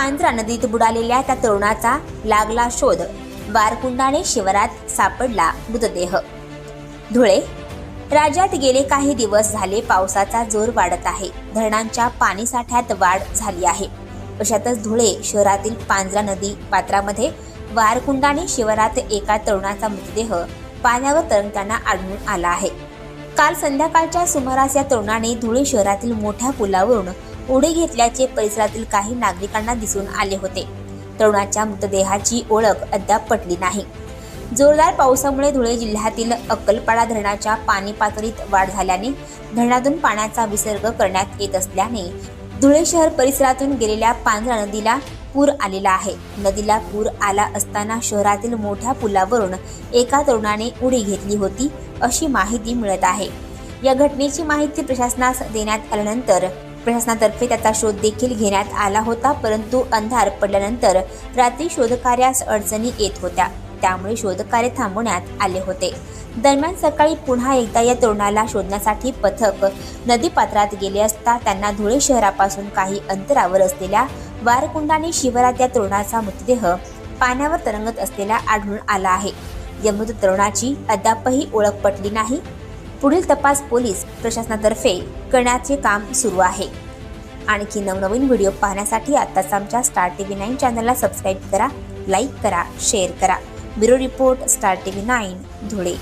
पांजरा नदीत बुडालेल्या त्या तरुणाचा लागला शोध. बारकुंडाने शिवारात सापडला मृतदेह. धुळे. राज्यात गेले काही दिवस झाले पावसाचा जोर वाढत आहे. धरणांच्या पाणीसाठ्यात वाढ झाली आहे. अशातच धुळे शहरातील पांजरा नदी पात्रामध्ये वारकुंडाने शिवारात एका तरुणाचा मृतदेह पाण्यावर तरंगताना आढळून आला आहे. काल संध्याकाळच्या सुमारास या तरुणाने धुळे शहरातील मोठ्या पुलावरून उडी घेतल्याचे परिसरातील काही नागरिकांना दिसून आले होते. तरुणाच्या मृतदेहाची ओळख अद्याप पटली नाही. जोरदार पावसामुळे धुळे जिल्ह्यातील अक्कलपाडा धरणाच्या पाणी पातळीत वाढ झाल्याने धरणातून पाण्याचा विसर्ग करण्यात येत असल्याने धुळे शहर परिसरातून गेलेल्या पांझरा नदीला पूर आलेला आहे. नदीला पूर आला असताना शहरातील मोठ्या पुलावरून एका तरुणाने उडी घेतली होती अशी माहिती मिळत आहे. या घटनेची माहिती प्रशासनास देण्यात आल्यानंतर प्रशासनातर्फे त्याचा शोध देखील घेण्यात आला होता परंतु अंधार पडल्यानंतर रात्री शोधकार्यास अडचणी येत होत्या. त्यामुळे शोधकार्य थांबवण्यात आले होते. दरम्यान सकाळी पुन्हा एकदा या तरुणाला शोधण्यासाठी पथक नदीपात्रात गेले असता त्यांना धुळे शहरापासून काही अंतरावर असलेल्या वारकुंडाने शिवारात या तरुणाचा मृतदेह पाण्यावर तरंगत असलेला आढळून आला आहे. या मृत तरुणाची अद्यापही ओळख पटली नाही. पुढील तपास पोलीस प्रशासनातर्फे करण्याचे काम सुरू आहे. आणखी नवनवीन व्हिडिओ पाहण्यासाठी आत्ताच आमच्या स्टार टी व्ही नाईन चॅनलला सबस्क्राईब करा लाईक करा शेअर करा. Bureau report star T V nine Dhule.